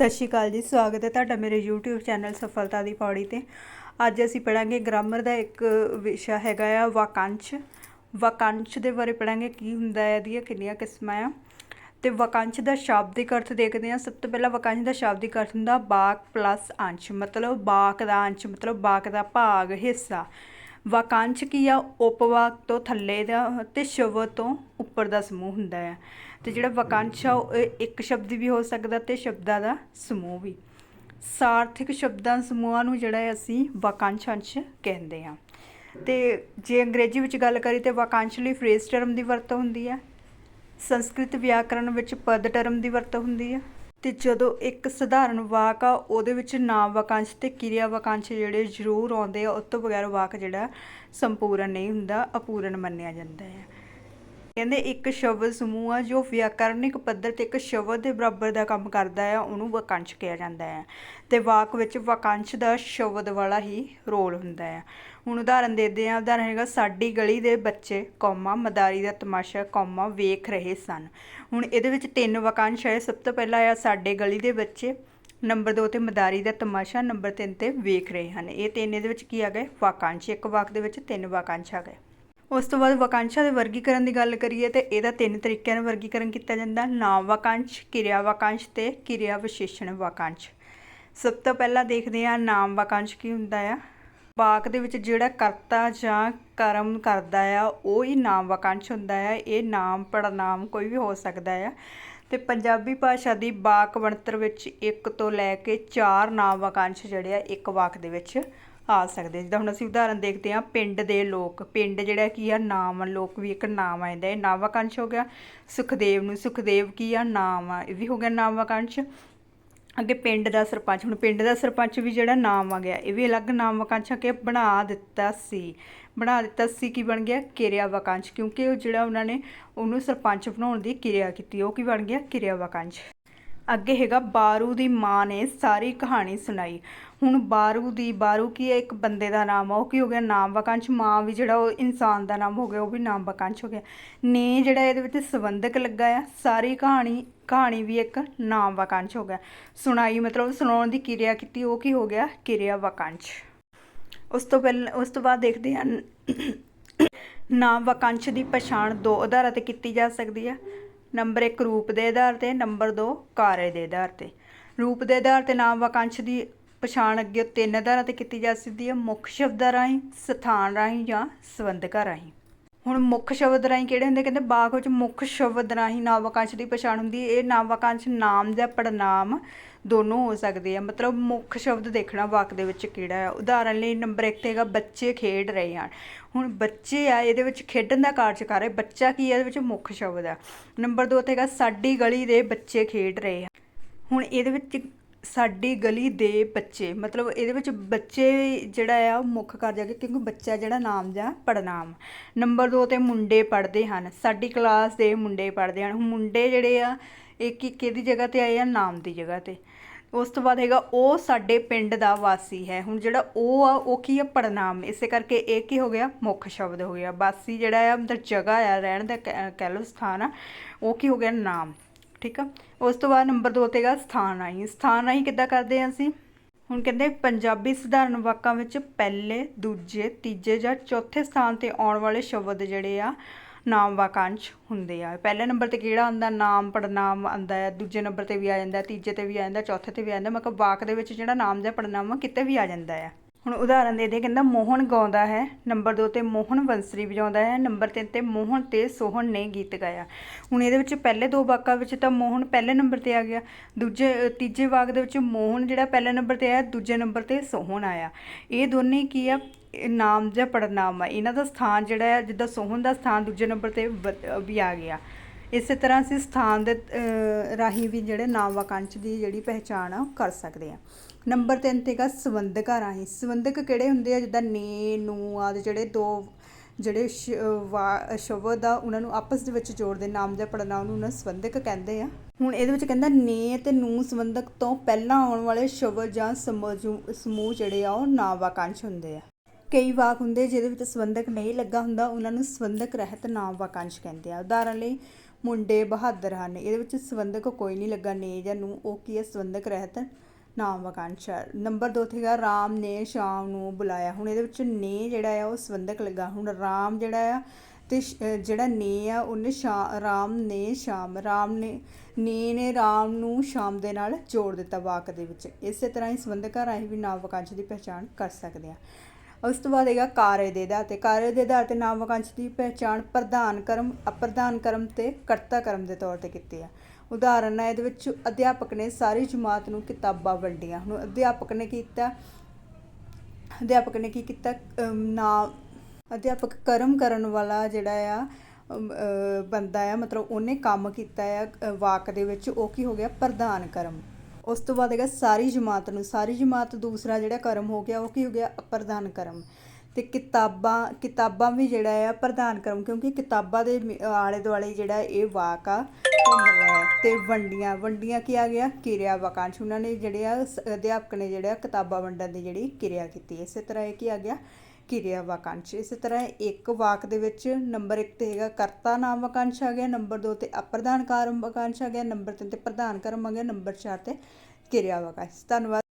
ਸਤਿ ਸ਼੍ਰੀ ਅਕਾਲ ਜੀ, ਸਵਾਗਤ ਹੈ ਤੁਹਾਡਾ ਮੇਰੇ YouTube ਚੈਨਲ ਸਫਲਤਾ ਦੀ ਪੌੜੀ ਤੇ। ਅੱਜ ਅਸੀਂ ਪੜਾਂਗੇ ਗ੍ਰਾਮਰ ਦਾ ਇੱਕ ਵਿਸ਼ਾ ਹੈਗਾ ਆ, ਵਾਕੰਸ਼। ਵਾਕੰਸ਼ ਦੇ ਬਾਰੇ ਪੜਾਂਗੇ, ਕੀ ਹੁੰਦਾ ਹੈ, ਇਹਦੀਆਂ ਕਿੰਨੀਆਂ ਕਿਸਮਾਂ ਆ। ਤੇ ਵਾਕੰਸ਼ ਦਾ ਸ਼ਾਬਦਿਕ ਅਰਥ ਦੇਖਦੇ ਹਾਂ। ਸਭ ਤੋਂ ਪਹਿਲਾਂ ਵਾਕੰਸ਼ ਦਾ ਸ਼ਾਬਦਿਕ ਅਰਥ ਹੁੰਦਾ ਬਾਕ ਪਲੱਸ ਅੰਸ਼, ਮਤਲਬ ਬਾਕ ਦਾ ਅੰਸ਼, ਮਤਲਬ ਬਾਕ ਦਾ ਭਾਗ, ਹਿੱਸਾ। ਵਾਕਾਂਸ਼ ਕੀ ਆ? ਉਪਵਾਕ ਤੋਂ ਥੱਲੇ ਦਾ ਅਤੇ ਸ਼ਬਦ ਤੋਂ ਉੱਪਰ ਦਾ ਸਮੂਹ ਹੁੰਦਾ ਹੈ ਅਤੇ ਜਿਹੜਾ ਵਾਕਾਂਸ਼ ਆ, ਉਹ ਇੱਕ ਸ਼ਬਦ ਵੀ ਹੋ ਸਕਦਾ ਅਤੇ ਸ਼ਬਦਾਂ ਦਾ ਸਮੂਹ ਵੀ। ਸਾਰਥਿਕ ਸ਼ਬਦਾਂ ਸਮੂਹਾਂ ਨੂੰ ਜਿਹੜਾ ਹੈ ਅਸੀਂ ਵਾਕਾਂਸ਼ ਅੰਸ਼ ਕਹਿੰਦੇ ਹਾਂ ਤੇ ਜੇ ਅੰਗਰੇਜ਼ੀ ਵਿੱਚ ਗੱਲ ਕਰੀ ਤੇ ਵਾਕਾਂਸ਼ ਲਈ ਫਰੇਜ਼ ਟਰਮ ਦੀ ਵਰਤੋਂ ਹੁੰਦੀ ਹੈ ਸੰਸਕ੍ਰਿਤ ਵਿਆਕਰਣ ਵਿੱਚ ਪਦ ਟਰਮ ਦੀ ਵਰਤੋਂ ਹੁੰਦੀ ਹੈ ਅਤੇ ਜਦੋਂ ਇੱਕ ਸਧਾਰਨ ਵਾਕ ਆ, ਉਹਦੇ ਵਿੱਚ ਨਾਮ ਵਾਕੰਸ਼ ਅਤੇ ਕਿਰਿਆ ਵਾਕੰਸ਼ ਜਿਹੜੇ ਜ਼ਰੂਰ ਆਉਂਦੇ ਆ ਉਹ ਤੋਂ ਬਗੈਰ ਵਾਕ ਜਿਹੜਾ ਸੰਪੂਰਨ ਨਹੀਂ ਹੁੰਦਾ, ਅਪੂਰਨ ਮੰਨਿਆ ਜਾਂਦਾ ਹੈ। ਕਹਿੰਦੇ ਇੱਕ ਸ਼ਬਦ ਸਮੂਹ ਆ, ਜੋ ਵਿਆਕਰਨਿਕ ਪੱਧਰ ਤੇ ਇੱਕ ਸ਼ਬਦ ਦੇ ਬਰਾਬਰ ਦਾ ਕੰਮ ਕਰਦਾ ਹੈ ਉਹਨੂੰ ਵਾਕੰਸ਼ ਕਿਹਾ ਜਾਂਦਾ ਹੈ। ਤੇ ਵਾਕ ਵਿੱਚ ਵਾਕੰਸ਼ ਦਾ ਸ਼ਬਦ ਵਾਲਾ ਹੀ ਰੋਲ ਹੁੰਦਾ ਹੈ। ਹੁਣ ਉਦਾਹਰਨ ਦੇਦੇ ਆ ਉਦਾਹਰਨ ਹੈਗਾ, ਸਾਡੀ ਗਲੀ ਦੇ ਬੱਚੇ ਕੌਮਾ ਮਦਾਰੀ ਦਾ ਤਮਾਸ਼ਾ, ਕੌਮਾ ਵੇਖ ਰਹੇ ਸਨ। ਹੁਣ ਇਹਦੇ ਵਿੱਚ ਤਿੰਨ ਵਾਕਾਂਸ਼ ਹੈ ਸਭ ਤੋਂ ਪਹਿਲਾ ਆ ਸਾਡੇ ਗਲੀ ਦੇ ਬੱਚੇ। ਨੰਬਰ 2 ਤੇ ਮਦਾਰੀ ਦਾ ਤਮਾਸ਼ਾ, ਨੰਬਰ 3 ਤੇ ਵੇਖ ਰਹੇ ਹਨ। ਇਹ ਤਿੰਨ ਇਹਦੇ ਵਿੱਚ ਕੀ ਆ ਗਏ? ਵਾਕਾਂਸ਼। ਇੱਕ ਵਾਕ ਦੇ ਵਿੱਚ ਤਿੰਨ ਵਾਕਾਂਸ਼ ਆ ਗਏ। ਉਸ ਤੋਂ ਬਾਅਦ ਵਾਕਾਂਸ਼ਾਂ ਦੇ ਵਰਗੀਕਰਨ ਦੀ ਗੱਲ ਕਰੀਏ ਤੇ ਇਹਦਾ ਤਿੰਨ ਤਰੀਕਿਆਂ ਨਾਲ ਵਰਗੀਕਰਨ ਕੀਤਾ ਜਾਂਦਾ। ਨਾਮ ਵਾਕਾਂਸ਼, ਕਿਰਿਆ ਵਾਕਾਂਸ਼ ਤੇ ਕਿਰਿਆ ਵਿਸ਼ੇਸ਼ਣ ਵਾਕਾਂਸ਼। ਸਭ ਤੋਂ ਪਹਿਲਾਂ ਦੇਖਦੇ ਹਾਂ ਨਾਮ ਵਾਕਾਂਸ਼ ਕੀ ਹੁੰਦਾ ਆ। ਵਾਕ ਦੇ ਵਿੱਚ ਜਿਹੜਾ ਕਰਤਾ ਜਾਂ ਕਰਮ ਕਰਦਾ ਆ, ਉਹ ਹੀ ਨਾਮ ਵਾਕਾਂਸ਼ ਹੁੰਦਾ ਆ। ਇਹ ਨਾਮ ਪੜਨਾਮ ਕੋਈ ਵੀ ਹੋ ਸਕਦਾ ਆ। ਤੇ ਪੰਜਾਬੀ ਭਾਸ਼ਾ ਦੀ ਵਾਕ ਬਣਤਰ ਵਿੱਚ ਇੱਕ ਤੋਂ ਲੈ ਕੇ ਚਾਰ ਨਾਮ ਵਾਕਾਂਸ਼ ਜਿਹੜੇ ਆ, ਇੱਕ ਵਾਕ ਦੇ ਵਿੱਚ ਆ ਸਕਦੇ ਜਿੱਦਾਂ ਹੁਣ ਅਸੀਂ ਉਦਾਹਰਨ ਦੇਖਦੇ ਹਾਂ, ਪਿੰਡ ਦੇ ਲੋਕ। ਪਿੰਡ ਜਿਹੜਾ ਕੀ ਆ, ਨਾਮ ਆ, ਲੋਕ ਵੀ ਇੱਕ ਨਾਮ ਆ ਜਾਂਦਾ ਇਹ ਨਾਮ ਵਾਕਾਂਸ਼ ਹੋ ਗਿਆ। ਸੁਖਦੇਵ ਨੂੰ ਸੁਖਦੇਵ ਕੀ ਆ? ਨਾਮ ਆ। ਇਹ ਵੀ ਹੋ ਗਿਆ ਨਾਮ ਵਾਕਾਂਸ਼। ਅੱਗੇ ਪਿੰਡ ਦਾ ਸਰਪੰਚ, ਹੁਣ ਪਿੰਡ ਦਾ ਸਰਪੰਚ ਵੀ ਜਿਹੜਾ ਨਾਮ ਆ ਗਿਆ, ਇਹ ਵੀ ਅਲੱਗ ਨਾਮ ਵਾਕਾਂਸ਼ ਕੇ ਬਣਾ ਦਿੱਤਾ ਸੀ। ਬਣਾ ਦਿੱਤਾ ਸੀ ਕੀ ਬਣ ਗਿਆ ਕਿਰਿਆ ਵਾਕਾਂਸ਼, ਕਿਉਂਕਿ ਉਹ ਜਿਹੜਾ ਉਹਨਾਂ ਨੇ ਉਹਨੂੰ ਸਰਪੰਚ ਬਣਾਉਣ ਦੀ ਕਿਰਿਆ ਕੀਤੀ, ਉਹ ਕੀ ਬਣ ਗਿਆ? ਕਿਰਿਆ ਵਾਕਾਂਸ਼। ਅੱਗੇ ਹੈਗਾ ਬਾਰੂ ਦੀ ਮਾਂ ਨੇ ਸਾਰੀ ਕਹਾਣੀ ਸੁਣਾਈ। ਹੁਣ ਬਾਰੂ ਦੀ, ਬਾਰੂ ਕੀ ਹੈ? ਇੱਕ ਬੰਦੇ ਦਾ ਨਾਮ ਆ, ਉਹ ਕੀ ਹੋ ਗਿਆ? ਨਾਮ ਵਾਕਾਂਸ਼, ਮਾਂ ਵੀ ਜਿਹੜਾ ਉਹ ਇਨਸਾਨ ਦਾ ਨਾਮ ਹੋ ਗਿਆ, ਉਹ ਵੀ ਨਾਮ ਵਾਕਾਂਸ਼ ਹੋ ਗਿਆ। ਨੇ ਜਿਹੜਾ ਇਹਦੇ ਵਿੱਚ ਸੰਬੰਧਕ ਲੱਗਾ ਆ, ਸਾਰੀ ਕਹਾਣੀ ਕਹਾਣੀ ਵੀ ਇੱਕ ਨਾਮ ਵਾਕਾਂਸ਼ ਹੋ ਗਿਆ। ਸੁਣਾਈ ਮਤਲਬ ਸੁਣਾਉਣ ਦੀ ਕਿਰਿਆ ਕੀਤੀ, ਉਹ ਕੀ ਹੋ ਗਿਆ? ਕਿਰਿਆ ਵਾਕੰਸ਼। ਉਸ ਤੋਂ ਪਹਿਲਾਂ, ਉਸ ਤੋਂ ਬਾਅਦ ਦੇਖਦੇ ਹਾਂ। ਨਾਮ ਵਾਕਾਂਸ਼ ਦੀ ਪਛਾਣ ਦੋ ਆਧਾਰਾਂ ਤੇ ਕੀਤੀ ਜਾ ਸਕਦੀ ਹੈ ਨੰਬਰ 1 ਰੂਪ ਦੇ ਆਧਾਰ ਤੇ, ਨੰਬਰ 2 ਕਾਰਜ ਦੇ ਆਧਾਰ ਤੇ। ਰੂਪ ਦੇ ਆਧਾਰ ਤੇ ਨਾਮ ਵਾਕਾਂਸ਼ ਦੀ ਪਛਾਣ ਅੱਗੇ ਤਿੰਨ ਆਧਾਰਾਂ ਤੇ ਕੀਤੀ ਜਾ ਸਕਦੀ ਹੈ। ਮੁੱਖ ਸ਼ਬਦਾਂ ਰਾਹੀਂ, ਸਥਾਨ ਰਾਹੀਂ ਜਾਂ ਸੰਬੰਧਕਾਂ ਰਾਹੀਂ। ਹੁਣ ਮੁੱਖ ਸ਼ਬਦ ਰਾਹੀਂ ਕਿਹੜੇ ਹੁੰਦੇ? ਕਹਿੰਦੇ ਬਾਗ ਵਿੱਚ ਮੁੱਖ ਸ਼ਬਦ ਰਾਹੀਂ ਨਾਮ ਵਾਕਾਂਸ਼ ਦੀ ਪਛਾਣ ਹੁੰਦੀ ਹੈ। ਇਹ ਨਾਮ ਵਾਕਾਂਸ਼ ਨਾਮ ਜਾਂ ਪੜਨਾਮ ਦੋਨੋਂ ਹੋ ਸਕਦੇ ਆ। ਮਤਲਬ ਮੁੱਖ ਸ਼ਬਦ ਦੇਖਣਾ ਵਾਕ ਦੇ ਵਿੱਚ ਕਿਹੜਾ ਹੈ। ਉਦਾਹਰਨ ਲਈ ਨੰਬਰ 1 ਤੇ ਹੈਗਾ, ਬੱਚੇ ਖੇਡ ਰਹੇ ਹਨ। ਹੁਣ ਬੱਚੇ ਆ, ਇਹਦੇ ਵਿੱਚ ਖੇਡਣ ਦਾ ਕਾਰਜਕਾਰ ਹੈ ਬੱਚਾ ਕੀ ਹੈ ਇਹਦੇ ਵਿੱਚ ਮੁੱਖ ਸ਼ਬਦ ਆ। ਨੰਬਰ 2 ਤੇ ਹੈਗਾ, ਸਾਡੀ ਗਲੀ ਦੇ ਬੱਚੇ ਖੇਡ ਰਹੇ ਹਨ। ਹੁਣ ਇਹਦੇ ਵਿੱਚ ਸਾਡੀ ਗਲੀ ਦੇ ਬੱਚੇ, ਮਤਲਬ ਇਹਦੇ ਵਿੱਚ ਬੱਚੇ ਜਿਹੜਾ ਆ ਉਹ ਮੁੱਖ ਕਾਰਜ ਆ ਗਿਆ ਕਿਉਂਕਿ ਬੱਚਾ ਜਿਹੜਾ ਨਾਮ ਜਾਂ ਪੜਨਾਮ ਨੰਬਰ 2 ਤੇ ਮੁੰਡੇ ਪੜ੍ਹਦੇ ਹਨ। ਸਾਡੀ ਕਲਾਸ ਦੇ ਮੁੰਡੇ ਪੜ੍ਹਦੇ ਹਨ। ਹੁਣ ਮੁੰਡੇ ਜਿਹੜੇ ਆ, ਇਹ ਕਿ, ਕਿਹਦੀ ਜਗ੍ਹਾ ਤੇ ਆਏ ਆ? ਨਾਮ ਦੀ ਜਗ੍ਹਾ ਤੇ। ਉਸ ਤੋਂ ਬਾਅਦ ਹੈਗਾ, ਉਹ ਸਾਡੇ ਪਿੰਡ ਦਾ ਵਾਸੀ ਹੈ। ਹੁਣ ਜਿਹੜਾ ਉਹ ਆ, ਉਹ ਕੀ ਆ? ਪੜਨਾਮ ਇਸੇ ਕਰਕੇ ਇਹ ਕੀ ਹੋ ਗਿਆ? ਮੁੱਖ ਸ਼ਬਦ ਹੋ ਗਿਆ। ਵਾਸੀ ਜਿਹੜਾ ਆ, ਮਤਲਬ ਜਗ੍ਹਾ ਆ, ਰਹਿਣ ਦਾ ਕਹਿ ਕਹਿ ਲਓ ਸਥਾਨ ਆ, ਉਹ ਕੀ ਹੋ ਗਿਆ? ਨਾਮ। ਠੀਕ ਆ? ਉਸ ਤੋਂ ਬਾਅਦ ਨੰਬਰ 2 ਤੇ ਹੈਗਾ ਸਥਾਨ ਰਾਹੀਂ ਸਥਾਨ ਰਾਹੀਂ ਕਿੱਦਾਂ ਕਰਦੇ ਆ ਅਸੀਂ? ਹੁਣ ਕਹਿੰਦੇ ਪੰਜਾਬੀ ਸਧਾਰਨ ਵਾਕਾਂ ਵਿੱਚ ਪਹਿਲੇ, ਦੂਜੇ, ਤੀਜੇ ਜਾਂ ਚੌਥੇ ਸਥਾਨ ਤੇ ਆਉਣ ਵਾਲੇ ਸ਼ਬਦ ਜਿਹੜੇ ਆ, ਨਾਮ ਵਾਕਾਂਸ਼ ਹੁੰਦੇ ਆ। ਪਹਿਲੇ ਨੰਬਰ ਤੇ ਕਿਹੜਾ ਆਉਂਦਾ? ਨਾਮ ਪੜਨਾਮ ਆਉਂਦਾ ਹੈ। ਦੂਜੇ ਨੰਬਰ ਤੇ ਵੀ ਆ ਜਾਂਦਾ ਤੀਜੇ ਤੇ ਵੀ ਆ ਜਾਂਦਾ ਚੌਥੇ ਤੇ ਵੀ ਆ ਜਾਂਦਾ ਮਤਲਬ ਵਾਕ ਦੇ ਵਿੱਚ ਜਿਹੜਾ ਨਾਮ ਜਾਂ ਪੜਨਾਮ ਕਿਤੇ ਵੀ ਆ ਜਾਂਦਾ ਹੈ। ਹੁਣ ਉਦਾਹਰਨ ਦੇ ਦੇ, ਕਹਿੰਦਾ ਮੋਹਨ ਗਾਉਂਦਾ ਹੈ, ਨੰਬਰ 2 ਤੇ ਮੋਹਨ ਬੰਸਰੀ ਵਜਾਉਂਦਾ ਹੈ, ਨੰਬਰ 3 ਤੇ ਮੋਹਨ ਤੇ ਸੋਹਣ ਨੇ ਗੀਤ ਗਾਇਆ। ਹੁਣ ਇਹਦੇ ਵਿੱਚ ਪਹਿਲੇ ਦੋ ਵਾਕਾਂ ਵਿੱਚ ਤਾਂ ਮੋਹਨ ਪਹਿਲੇ ਨੰਬਰ ਤੇ ਆ ਗਿਆ, ਦੂਜੇ ਤੀਜੇ ਵਾਕ ਦੇ ਵਿੱਚ ਮੋਹਨ ਜਿਹੜਾ ਪਹਿਲੇ ਨੰਬਰ ਤੇ ਆਇਆ, ਦੂਜੇ ਨੰਬਰ ਤੇ ਸੋਹਣ ਆਇਆ। ਇਹ ਦੋਨੇ ਕੀ ਆ? ਨਾਮ ਜਾਂ ਪੜਨਾਮ ਆ। ਇਹਨਾਂ ਦਾ ਸਥਾਨ ਜਿਹੜਾ ਹੈ, ਜਿੱਦਾਂ ਸੋਹਣ ਦਾ ਸਥਾਨ ਦੂਜੇ ਨੰਬਰ ਤੇ ਵ- ਵੀ ਆ ਗਿਆ। ਇਸੇ ਤਰ੍ਹਾਂ ਅਸੀਂ ਸਥਾਨ ਦੇ ਰਾਹੀਂ ਵੀ ਜਿਹੜੇ ਨਾਮ ਵਾਕਾਂਸ਼ ਦੀ ਜਿਹੜੀ ਪਹਿਚਾਣ ਆ, ਉਹ ਕਰ ਸਕਦੇ ਆ। ਨੰਬਰ 3 ਤੇ ਹੈਗਾ ਸੰਬੰਧਕਾਂ ਰਾਹੀਂ। ਸੰਬੰਧਕ ਕਿਹੜੇ ਹੁੰਦੇ ਆ? ਜਿੱਦਾਂ ਨੇ, ਨੂੰ ਆਦਿ ਜਿਹੜੇ ਦੋ, ਜਿਹੜੇ ਸ਼ਬਦ ਆ, ਉਹਨਾਂ ਨੂੰ ਆਪਸ ਦੇ ਵਿੱਚ ਜੋੜਦੇ, ਨਾਮ ਜਾਂ ਪੜਨਾਮ ਨੂੰ ਉਹਨਾਂ ਸੰਬੰਧਕ ਕਹਿੰਦੇ ਆ। ਹੁਣ ਇਹਦੇ ਵਿੱਚ ਕਹਿੰਦਾ ਨੇ ਤੇ ਨੂੰ ਸੰਬੰਧਕ ਤੋਂ ਪਹਿਲਾਂ ਆਉਣ ਵਾਲੇ ਸ਼ਬਦ ਜਾਂ ਸਮੂਹ ਸਮੂਹ ਜਿਹੜੇ ਆ, ਉਹ ਨਾਮ ਵਾਕਾਂਸ਼ ਹੁੰਦੇ ਆ। ਕਈ ਵਾਕ ਹੁੰਦੇ ਜਿਹਦੇ ਵਿੱਚ ਸੰਬੰਧਕ ਨਹੀਂ ਲੱਗਾ ਹੁੰਦਾ, ਉਹਨਾਂ ਨੂੰ ਸੰਬੰਧਕ ਰਹਿਤ ਨਾਮ ਵਾਕਾਂਸ਼ ਕਹਿੰਦੇ ਆ। ਉਦਾਹਰਨ ਲਈ ਮੁੰਡੇ ਬਹਾਦਰ ਹਨ। ਇਹਦੇ ਵਿੱਚ ਸੰਬੰਧਕ ਕੋਈ ਨਹੀਂ ਲੱਗਾ, ਨੇ ਜਾਂ ਨੂੰ। ਉਹ ਕੀ ਹੈ ਸੰਬੰਧਕ ਰਹਿਤ ਨਾਮ ਵਾਕਾਂਸ਼ ਹੈ। ਨੰਬਰ 2 ਹੈਗਾ ਰਾਮ ਨੇ ਸ਼ਾਮ ਨੂੰ ਬੁਲਾਇਆ। ਹੁਣ ਇਹਦੇ ਵਿੱਚ ਨੇ ਜਿਹੜਾ ਆ, ਉਹ ਸੰਬੰਧਕ ਲੱਗਾ। ਹੁਣ ਰਾਮ ਜਿਹੜਾ ਆ ਤੇ ਜਿਹੜਾ ਨੇ ਆ, ਉਹਨੇ ਸ਼ਾ, ਰਾਮ ਨੇ ਸ਼ਾਮ, ਰਾਮ ਨੇ ਨੇ ਨੇ ਰਾਮ ਨੂੰ ਸ਼ਾਮ ਦੇ ਨਾਲ ਜੋੜ ਦਿੱਤਾ ਵਾਕ ਦੇ ਵਿੱਚ। ਇਸੇ ਤਰ੍ਹਾਂ ਹੀ ਸੰਬੰਧਕਾਂ ਰਾਹੀਂ ਵੀ ਨਾਮ ਵਾਕਾਂਸ਼ ਦੀ ਪਛਾਣ ਕਰ ਸਕਦੇ ਆ। ਉਸ ਤੋਂ ਬਾਅਦ ਹੈਗਾ ਕਾਰਜ ਦੇ ਆਧਾਰ ਤੇ। ਕਾਰਜ ਦੇ ਆਧਾਰ ਤੇ ਨਾਮ ਵਾਕਾਂਸ਼ ਦੀ ਪਛਾਣ ਪ੍ਰਧਾਨ ਕਰਮ, ਅਪ੍ਰਧਾਨ ਕਰਮ ਤੇ ਕਰਤਾ ਕਰਮ ਦੇ ਤੌਰ ਤੇ ਕੀਤੀ ਆ। ਉਦਾਹਰਨ ਹੈ, ਇਹਦੇ ਵਿੱਚ ਅਧਿਆਪਕ ਨੇ ਸਾਰੀ ਜਮਾਤ ਨੂੰ ਕਿਤਾਬਾਂ ਵੰਡੀਆਂ। ਹੁਣ ਅਧਿਆਪਕ ਨੇ ਕੀਤਾ? ਅਧਿਆਪਕ ਨੇ ਕੀ ਕੀਤਾ? ਨਾ ਅਧਿਆਪਕ ਕਰਮ ਕਰਨ ਵਾਲਾ ਜਿਹੜਾ ਆ ਬੰਦਾ ਆ, ਮਤਲਬ ਉਹਨੇ ਕੰਮ ਕੀਤਾ ਆ ਵਾਕ ਦੇ ਵਿੱਚ, ਉਹ ਕੀ ਹੋ ਗਿਆ? ਪ੍ਰਧਾਨ ਕਰਮ। ਉਸ ਤੋਂ ਬਾਅਦ ਹੈਗਾ ਸਾਰੀ ਜਮਾਤ ਨੂੰ, ਸਾਰੀ ਜਮਾਤ ਦੂਸਰਾ ਜਿਹੜਾ ਕਰਮ ਹੋ ਗਿਆ, ਉਹ ਕੀ ਹੋ ਗਿਆ? ਪ੍ਰਧਾਨ ਕਰਮ। ਅਤੇ ਕਿਤਾਬਾਂ ਕਿਤਾਬਾਂ ਵੀ ਜਿਹੜਾ ਆ ਪ੍ਰਧਾਨ ਕਰਮ ਕਿਉਂਕਿ ਕਿਤਾਬਾਂ ਦੇ ਆਲੇ ਦੁਆਲੇ ਜਿਹੜਾ ਇਹ ਵਾਕ ਆ ਘੁੰਮ ਰਿਹਾ ਹੈ ਵੰਡੀਆਂ ਵੰਡੀਆਂ ਕੀ ਆ ਗਿਆ ਕਿਰਿਆ ਵਾਕਾਂਸ਼। ਉਹਨਾਂ ਨੇ ਜਿਹੜੇ ਆ ਸ- ਅਧਿਆਪਕ ਨੇ ਜਿਹੜਾ ਕਿਤਾਬਾਂ ਵੰਡਣ ਦੀ ਜਿਹੜੀ ਕਿਰਿਆ ਕੀਤੀ। ਇਸੇ ਤਰ੍ਹਾਂ ਇਹ ਕੀ ਆ ਗਿਆ? ਕਿਰਿਆ ਵਾਕਾਂਸ਼। ਇਸੇ ਤਰ੍ਹਾਂ ਇੱਕ ਵਾਕ ਦੇ ਵਿੱਚ ਨੰਬਰ 1 ਤੇ ਹੈਗਾ, ਕਰਤਾ ਨਾਮ ਵਾਕਾਂਸ਼ ਆ ਗਿਆ, ਨੰਬਰ 2 ਤੇ ਅਪ੍ਰਧਾਨ ਕਾਰਮ ਵਾਕਾਂਸ਼ ਆ ਗਿਆ, ਨੰਬਰ 3 ਤੇ ਪ੍ਰਧਾਨ ਕਰਮ ਆ ਗਿਆ, ਨੰਬਰ 4 ਤੇ ਕਿਰਿਆ ਵਾਕਾਂਸ਼। ਧੰਨਵਾਦ।